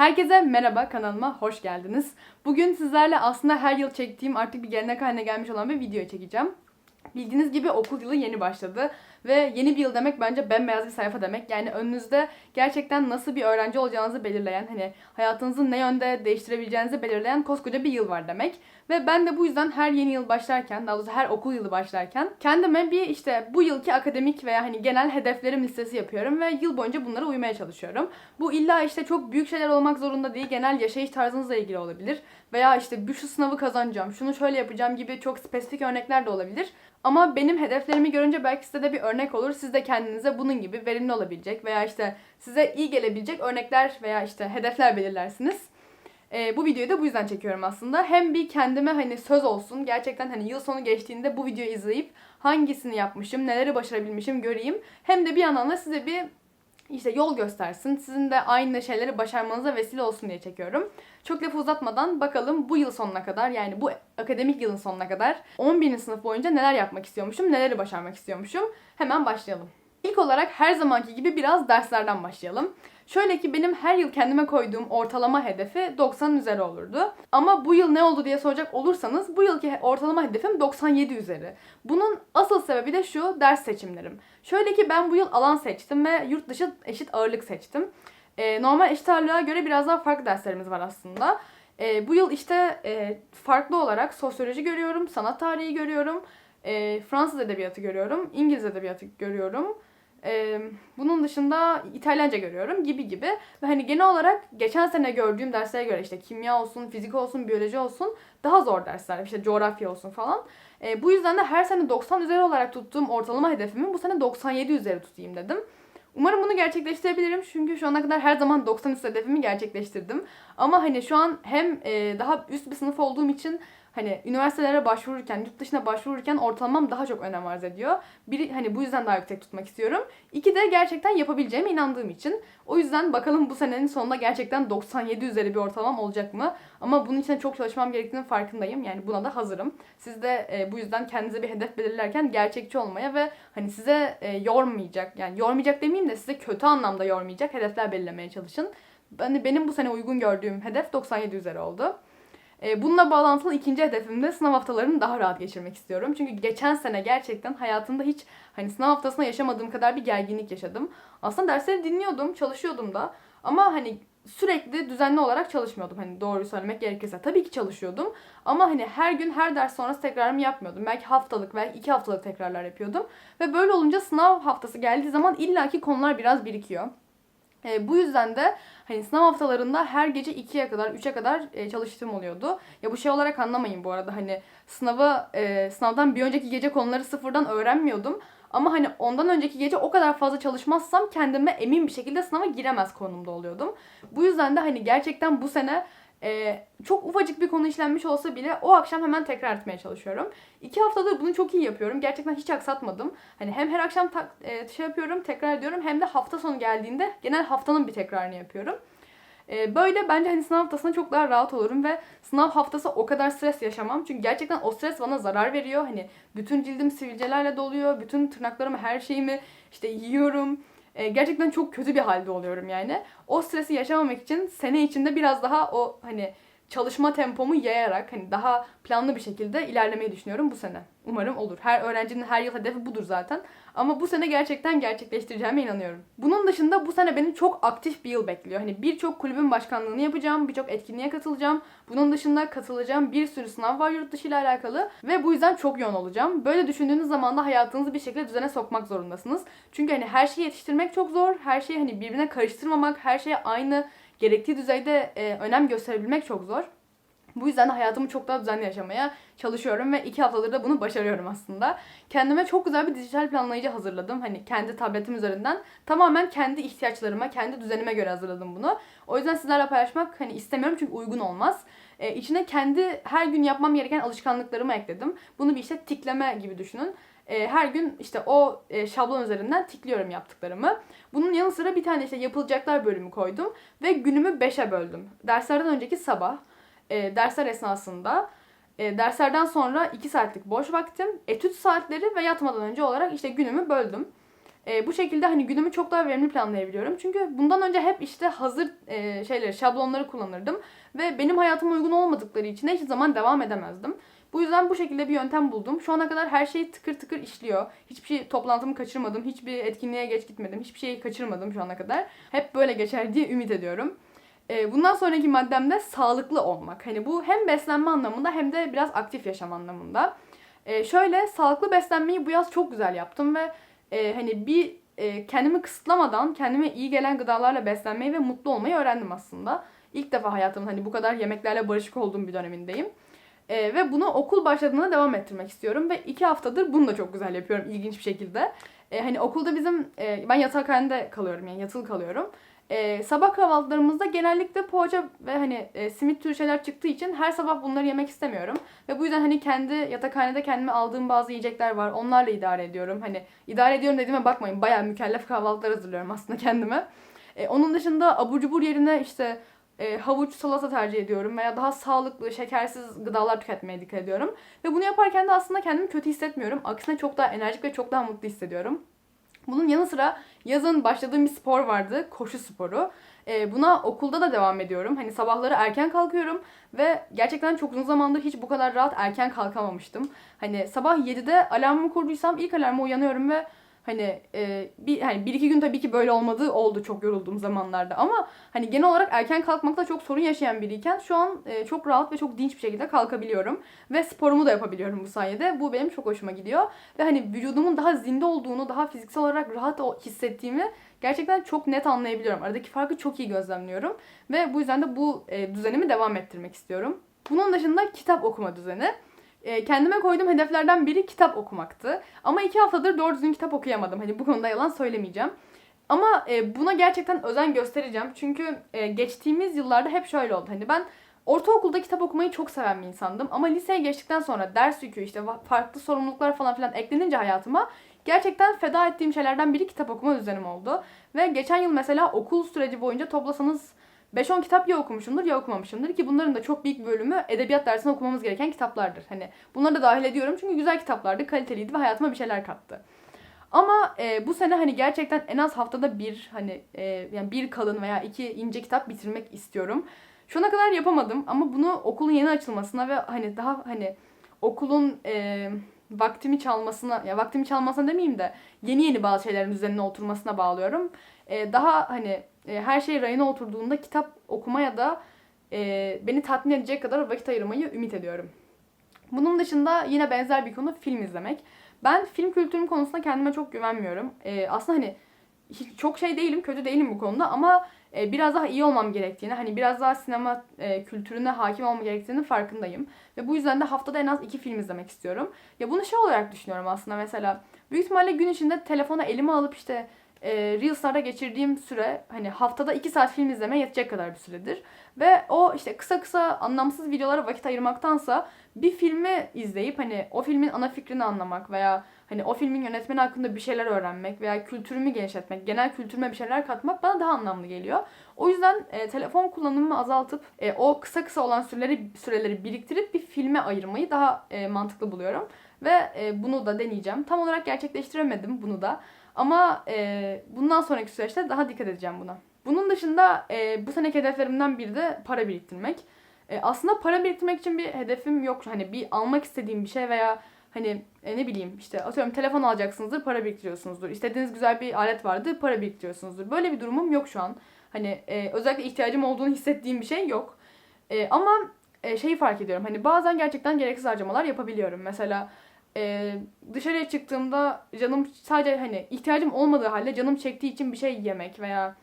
Herkese merhaba kanalıma hoş geldiniz. Bugün sizlerle aslında her yıl çektiğim artık bir gelenek haline gelmiş olan bir video çekeceğim. Bildiğiniz gibi okul yılı yeni başladı ve yeni bir yıl demek bence bembeyaz bir sayfa demek. Yani önünüzde gerçekten nasıl bir öğrenci olacağınızı belirleyen, hani hayatınızı ne yönde değiştirebileceğinizi belirleyen koskoca bir yıl var demek. Ve ben de bu yüzden her yeni yıl başlarken, daha doğrusu her okul yılı başlarken kendime bir işte bu yılki akademik veya hani genel hedeflerim listesi yapıyorum ve yıl boyunca bunlara uymaya çalışıyorum. Bu illa işte çok büyük şeyler olmak zorunda değil, genel yaşayış tarzınızla ilgili olabilir. Veya işte bir şu sınavı kazanacağım, şunu şöyle yapacağım gibi çok spesifik örnekler de olabilir. Ama benim hedeflerimi görünce belki size de bir örnek olur. Siz de kendinize bunun gibi verimli olabilecek veya işte size iyi gelebilecek örnekler veya işte hedefler belirlersiniz. Ee, bu videoyu da bu yüzden çekiyorum aslında. Hem bir kendime hani söz olsun. Gerçekten hani yıl sonu geçtiğinde bu videoyu izleyip hangisini yapmışım, neleri başarabilmişim göreyim. Hem de bir yandan da size bir işte yol göstersin. Sizin de aynı şeyleri başarmanıza vesile olsun diye çekiyorum. Çok lafı uzatmadan bakalım bu yıl sonuna kadar yani bu akademik yılın sonuna kadar 11. sınıf boyunca neler yapmak istiyormuşum, neleri başarmak istiyormuşum. Hemen başlayalım. İlk olarak her zamanki gibi biraz derslerden başlayalım. Şöyle ki benim her yıl kendime koyduğum ortalama hedefi 90'ın üzeri olurdu. Ama bu yıl ne oldu diye soracak olursanız bu yılki ortalama hedefim 97 üzeri. Bunun asıl sebebi de şu ders seçimlerim. Şöyle ki ben bu yıl alan seçtim ve yurt dışı eşit ağırlık seçtim. Ee, normal eşit ağırlığa göre biraz daha farklı derslerimiz var aslında. Ee, bu yıl işte e, farklı olarak sosyoloji görüyorum, sanat tarihi görüyorum, e, Fransız edebiyatı görüyorum, İngiliz edebiyatı görüyorum. Ee, bunun dışında İtalyanca görüyorum gibi gibi. Ve hani genel olarak geçen sene gördüğüm derslere göre işte kimya olsun, fizik olsun, biyoloji olsun daha zor dersler. İşte coğrafya olsun falan. Ee, bu yüzden de her sene 90 üzeri olarak tuttuğum ortalama hedefimi bu sene 97 üzeri tutayım dedim. Umarım bunu gerçekleştirebilirim çünkü şu ana kadar her zaman 90 üstü hedefimi gerçekleştirdim. Ama hani şu an hem daha üst bir sınıf olduğum için hani üniversitelere başvururken, yurt dışına başvururken ortalamam daha çok önem arz ediyor. Biri hani bu yüzden daha yüksek tutmak istiyorum. İki de gerçekten yapabileceğime inandığım için. O yüzden bakalım bu senenin sonunda gerçekten 97 üzeri bir ortalamam olacak mı? Ama bunun için çok çalışmam gerektiğinin farkındayım. Yani buna da hazırım. Siz de e, bu yüzden kendinize bir hedef belirlerken gerçekçi olmaya ve hani size e, yormayacak, yani yormayacak demeyeyim de size kötü anlamda yormayacak hedefler belirlemeye çalışın. Ben, benim bu sene uygun gördüğüm hedef 97 üzeri oldu. E, bununla bağlantılı ikinci hedefim de sınav haftalarını daha rahat geçirmek istiyorum. Çünkü geçen sene gerçekten hayatımda hiç hani sınav haftasında yaşamadığım kadar bir gerginlik yaşadım. Aslında dersleri dinliyordum, çalışıyordum da. Ama hani sürekli düzenli olarak çalışmıyordum hani doğruyu söylemek gerekirse. Tabii ki çalışıyordum ama hani her gün her ders sonrası tekrarımı yapmıyordum. Belki haftalık belki iki haftalık tekrarlar yapıyordum. Ve böyle olunca sınav haftası geldiği zaman illaki konular biraz birikiyor. E, bu yüzden de hani sınav haftalarında her gece 2'ye kadar 3'e kadar e, çalıştığım oluyordu. Ya bu şey olarak anlamayın bu arada hani sınavı e, sınavdan bir önceki gece konuları sıfırdan öğrenmiyordum. Ama hani ondan önceki gece o kadar fazla çalışmazsam kendime emin bir şekilde sınava giremez konumda oluyordum. Bu yüzden de hani gerçekten bu sene ee, çok ufacık bir konu işlenmiş olsa bile o akşam hemen tekrar etmeye çalışıyorum. İki haftadır bunu çok iyi yapıyorum. Gerçekten hiç aksatmadım. Hani hem her akşam ta- e, şey yapıyorum, tekrar ediyorum hem de hafta sonu geldiğinde genel haftanın bir tekrarını yapıyorum. Ee, böyle bence hani sınav haftasında çok daha rahat olurum ve sınav haftası o kadar stres yaşamam. Çünkü gerçekten o stres bana zarar veriyor. Hani bütün cildim sivilcelerle doluyor. Bütün tırnaklarımı, her şeyimi işte yiyorum e, gerçekten çok kötü bir halde oluyorum yani. O stresi yaşamamak için sene içinde biraz daha o hani çalışma tempomu yayarak hani daha planlı bir şekilde ilerlemeyi düşünüyorum bu sene. Umarım olur. Her öğrencinin her yıl hedefi budur zaten. Ama bu sene gerçekten gerçekleştireceğime inanıyorum. Bunun dışında bu sene beni çok aktif bir yıl bekliyor. Hani birçok kulübün başkanlığını yapacağım, birçok etkinliğe katılacağım. Bunun dışında katılacağım bir sürü sınav var yurt dışı ile alakalı ve bu yüzden çok yoğun olacağım. Böyle düşündüğünüz zaman da hayatınızı bir şekilde düzene sokmak zorundasınız. Çünkü hani her şeyi yetiştirmek çok zor. Her şeyi hani birbirine karıştırmamak, her şeye aynı gerektiği düzeyde e, önem gösterebilmek çok zor. Bu yüzden de hayatımı çok daha düzenli yaşamaya çalışıyorum ve iki haftadır da bunu başarıyorum aslında. Kendime çok güzel bir dijital planlayıcı hazırladım. Hani kendi tabletim üzerinden tamamen kendi ihtiyaçlarıma, kendi düzenime göre hazırladım bunu. O yüzden sizlerle paylaşmak hani istemiyorum çünkü uygun olmaz. Ee, içine kendi her gün yapmam gereken alışkanlıklarımı ekledim. Bunu bir işte tikleme gibi düşünün e, her gün işte o e, şablon üzerinden tikliyorum yaptıklarımı. Bunun yanı sıra bir tane işte yapılacaklar bölümü koydum ve günümü 5'e böldüm. Derslerden önceki sabah, e, dersler esnasında, e, derslerden sonra 2 saatlik boş vaktim, etüt saatleri ve yatmadan önce olarak işte günümü böldüm. Bu şekilde hani günümü çok daha verimli planlayabiliyorum. Çünkü bundan önce hep işte hazır e, şeyleri, şablonları kullanırdım. Ve benim hayatıma uygun olmadıkları için de hiçbir zaman devam edemezdim. Bu yüzden bu şekilde bir yöntem buldum. Şu ana kadar her şey tıkır tıkır işliyor. Hiçbir şey toplantımı kaçırmadım. Hiçbir etkinliğe geç gitmedim. Hiçbir şeyi kaçırmadım şu ana kadar. Hep böyle geçer diye ümit ediyorum. Ee, bundan sonraki maddem de sağlıklı olmak. Hani bu hem beslenme anlamında hem de biraz aktif yaşam anlamında. Ee, şöyle sağlıklı beslenmeyi bu yaz çok güzel yaptım ve e, hani bir e, kendimi kısıtlamadan kendime iyi gelen gıdalarla beslenmeyi ve mutlu olmayı öğrendim aslında. İlk defa hayatımın hani bu kadar yemeklerle barışık olduğum bir dönemindeyim. Ee, ve bunu okul başladığında devam ettirmek istiyorum. Ve iki haftadır bunu da çok güzel yapıyorum ilginç bir şekilde. Ee, hani okulda bizim, e, ben yatakhanede kalıyorum yani yatılı kalıyorum. Ee, sabah kahvaltılarımızda genellikle poğaça ve hani e, simit türü şeyler çıktığı için her sabah bunları yemek istemiyorum. Ve bu yüzden hani kendi yatakhanede kendime aldığım bazı yiyecekler var. Onlarla idare ediyorum. Hani idare ediyorum dediğime bakmayın. Bayağı mükellef kahvaltılar hazırlıyorum aslında kendime. Ee, onun dışında abur cubur yerine işte e, havuç, salata tercih ediyorum veya daha sağlıklı, şekersiz gıdalar tüketmeye dikkat ediyorum. Ve bunu yaparken de aslında kendimi kötü hissetmiyorum. Aksine çok daha enerjik ve çok daha mutlu hissediyorum. Bunun yanı sıra yazın başladığım bir spor vardı. Koşu sporu. E, buna okulda da devam ediyorum. Hani sabahları erken kalkıyorum ve gerçekten çok uzun zamandır hiç bu kadar rahat erken kalkamamıştım. Hani sabah 7'de alarmımı kurduysam ilk alarma uyanıyorum ve Hani e, bir hani bir iki gün tabii ki böyle olmadığı oldu çok yorulduğum zamanlarda ama hani genel olarak erken kalkmakta çok sorun yaşayan biriyken şu an e, çok rahat ve çok dinç bir şekilde kalkabiliyorum ve sporumu da yapabiliyorum bu sayede. Bu benim çok hoşuma gidiyor ve hani vücudumun daha zinde olduğunu, daha fiziksel olarak rahat hissettiğimi gerçekten çok net anlayabiliyorum. Aradaki farkı çok iyi gözlemliyorum ve bu yüzden de bu e, düzenimi devam ettirmek istiyorum. Bunun dışında kitap okuma düzeni. E, kendime koyduğum hedeflerden biri kitap okumaktı. Ama iki haftadır doğru düzgün kitap okuyamadım. Hani bu konuda yalan söylemeyeceğim. Ama e, buna gerçekten özen göstereceğim. Çünkü e, geçtiğimiz yıllarda hep şöyle oldu. Hani ben ortaokulda kitap okumayı çok seven bir insandım. Ama liseye geçtikten sonra ders yükü işte farklı sorumluluklar falan filan eklenince hayatıma gerçekten feda ettiğim şeylerden biri kitap okuma düzenim oldu. Ve geçen yıl mesela okul süreci boyunca toplasanız 5-10 kitap ya okumuşumdur ya okumamışımdır ki bunların da çok büyük bölümü edebiyat dersinde okumamız gereken kitaplardır. Hani bunları da dahil ediyorum çünkü güzel kitaplardı, kaliteliydi ve hayatıma bir şeyler kattı. Ama e, bu sene hani gerçekten en az haftada bir hani e, yani bir kalın veya iki ince kitap bitirmek istiyorum. Şu ana kadar yapamadım ama bunu okulun yeni açılmasına ve hani daha hani okulun e, vaktimi çalmasına ya vaktimi çalmasına demeyeyim de yeni yeni bazı şeylerin üzerine oturmasına bağlıyorum. E, daha hani e, her şey rayına oturduğunda kitap okuma ya da e, beni tatmin edecek kadar vakit ayırmayı ümit ediyorum. Bunun dışında yine benzer bir konu film izlemek. Ben film kültürüm konusunda kendime çok güvenmiyorum. E, aslında hani çok şey değilim, kötü değilim bu konuda ama e, biraz daha iyi olmam gerektiğini, hani biraz daha sinema e, kültürüne hakim olmam gerektiğini farkındayım. Ve bu yüzden de haftada en az iki film izlemek istiyorum. Ya bunu şey olarak düşünüyorum aslında mesela. Büyük ihtimalle gün içinde telefona elime alıp işte e, Reels'larda geçirdiğim süre hani haftada 2 saat film izleme yetecek kadar bir süredir. Ve o işte kısa kısa anlamsız videolara vakit ayırmaktansa bir filmi izleyip hani o filmin ana fikrini anlamak veya hani o filmin yönetmeni hakkında bir şeyler öğrenmek veya kültürümü genişletmek, genel kültürüme bir şeyler katmak bana daha anlamlı geliyor. O yüzden e, telefon kullanımımı azaltıp e, o kısa kısa olan süreleri süreleri biriktirip bir filme ayırmayı daha e, mantıklı buluyorum ve e, bunu da deneyeceğim. Tam olarak gerçekleştiremedim bunu da. Ama e, bundan sonraki süreçte daha dikkat edeceğim buna. Bunun dışında e, bu seneki hedeflerimden biri de para biriktirmek. E, aslında para biriktirmek için bir hedefim yok. Hani bir almak istediğim bir şey veya hani e, ne bileyim işte atıyorum telefon alacaksınızdır para biriktiriyorsunuzdur. İstediğiniz güzel bir alet vardır para biriktiriyorsunuzdur. Böyle bir durumum yok şu an. Hani e, özellikle ihtiyacım olduğunu hissettiğim bir şey yok. E, ama e, şeyi fark ediyorum. Hani bazen gerçekten gereksiz harcamalar yapabiliyorum. Mesela e, dışarıya çıktığımda canım sadece hani ihtiyacım olmadığı halde canım çektiği için bir şey yemek veya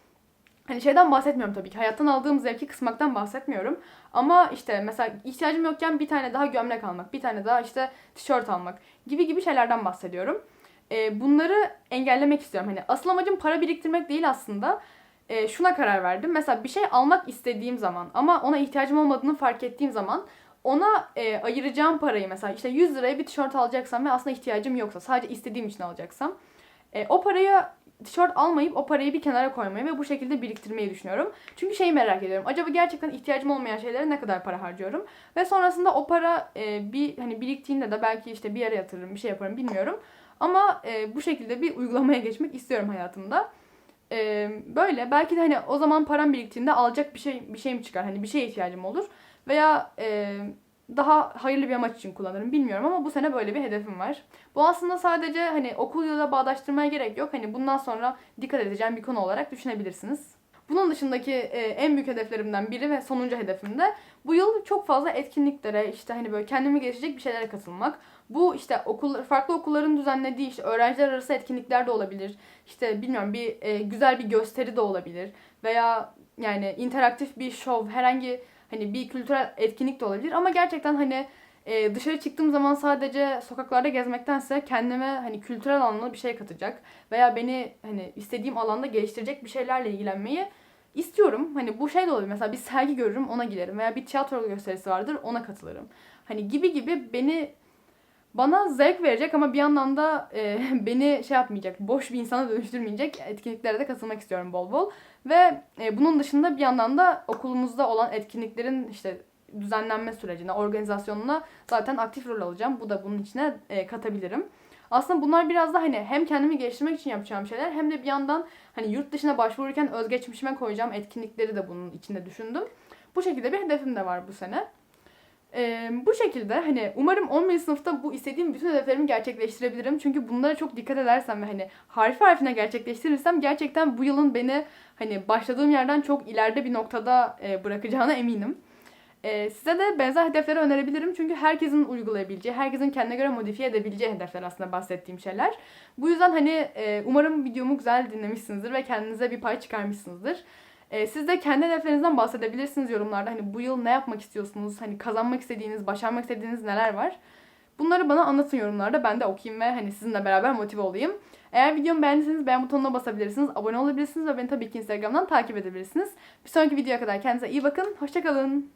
hani şeyden bahsetmiyorum tabii ki. Hayattan aldığım zevki kısmaktan bahsetmiyorum. Ama işte mesela ihtiyacım yokken bir tane daha gömlek almak, bir tane daha işte tişört almak gibi gibi şeylerden bahsediyorum. E, bunları engellemek istiyorum. Hani asıl amacım para biriktirmek değil aslında. E, şuna karar verdim. Mesela bir şey almak istediğim zaman ama ona ihtiyacım olmadığını fark ettiğim zaman ona e, ayıracağım parayı mesela işte 100 liraya bir tişört alacaksam ve aslında ihtiyacım yoksa sadece istediğim için alacaksam e, o parayı tişört almayıp o parayı bir kenara koymayı ve bu şekilde biriktirmeyi düşünüyorum. Çünkü şeyi merak ediyorum. Acaba gerçekten ihtiyacım olmayan şeylere ne kadar para harcıyorum? Ve sonrasında o para e, bir hani biriktiğinde de belki işte bir yere yatırırım, bir şey yaparım bilmiyorum. Ama e, bu şekilde bir uygulamaya geçmek istiyorum hayatımda. E, böyle belki de hani o zaman param biriktiğinde alacak bir şey bir şeyim çıkar. Hani bir şeye ihtiyacım olur. Veya e, daha hayırlı bir amaç için kullanırım bilmiyorum ama bu sene böyle bir hedefim var. Bu aslında sadece hani okul yılıyla bağdaştırmaya gerek yok. Hani bundan sonra dikkat edeceğim bir konu olarak düşünebilirsiniz. Bunun dışındaki e, en büyük hedeflerimden biri ve sonuncu hedefim de bu yıl çok fazla etkinliklere işte hani böyle kendimi geliştirecek bir şeylere katılmak. Bu işte okul farklı okulların düzenlediği işte öğrenciler arası etkinlikler de olabilir. İşte bilmiyorum bir e, güzel bir gösteri de olabilir veya yani interaktif bir şov herhangi hani bir kültürel etkinlik de olabilir ama gerçekten hani e, dışarı çıktığım zaman sadece sokaklarda gezmektense kendime hani kültürel anlamda bir şey katacak veya beni hani istediğim alanda geliştirecek bir şeylerle ilgilenmeyi istiyorum. Hani bu şey de olabilir. Mesela bir sergi görürüm ona giderim veya bir tiyatro gösterisi vardır ona katılırım. Hani gibi gibi beni bana zevk verecek ama bir yandan da e, beni şey yapmayacak, boş bir insana dönüştürmeyecek etkinliklere de katılmak istiyorum bol bol. Ve e, bunun dışında bir yandan da okulumuzda olan etkinliklerin işte düzenlenme sürecine, organizasyonuna zaten aktif rol alacağım. Bu da bunun içine e, katabilirim. Aslında bunlar biraz da hani hem kendimi geliştirmek için yapacağım şeyler hem de bir yandan hani yurt dışına başvururken özgeçmişime koyacağım etkinlikleri de bunun içinde düşündüm. Bu şekilde bir hedefim de var bu sene. Ee, bu şekilde hani umarım 11. sınıfta bu istediğim bütün hedeflerimi gerçekleştirebilirim. Çünkü bunlara çok dikkat edersem ve hani harfi harfine gerçekleştirirsem gerçekten bu yılın beni hani başladığım yerden çok ileride bir noktada e, bırakacağına eminim. E, size de benzer hedefleri önerebilirim. Çünkü herkesin uygulayabileceği, herkesin kendine göre modifiye edebileceği hedefler aslında bahsettiğim şeyler. Bu yüzden hani e, umarım videomu güzel dinlemişsinizdir ve kendinize bir pay çıkarmışsınızdır. E, siz de kendi hedeflerinizden bahsedebilirsiniz yorumlarda. Hani bu yıl ne yapmak istiyorsunuz? Hani kazanmak istediğiniz, başarmak istediğiniz neler var? Bunları bana anlatın yorumlarda. Ben de okuyayım ve hani sizinle beraber motive olayım. Eğer videomu beğendiyseniz beğen butonuna basabilirsiniz, abone olabilirsiniz ve beni tabii ki Instagram'dan takip edebilirsiniz. Bir sonraki videoya kadar kendinize iyi bakın. Hoşçakalın.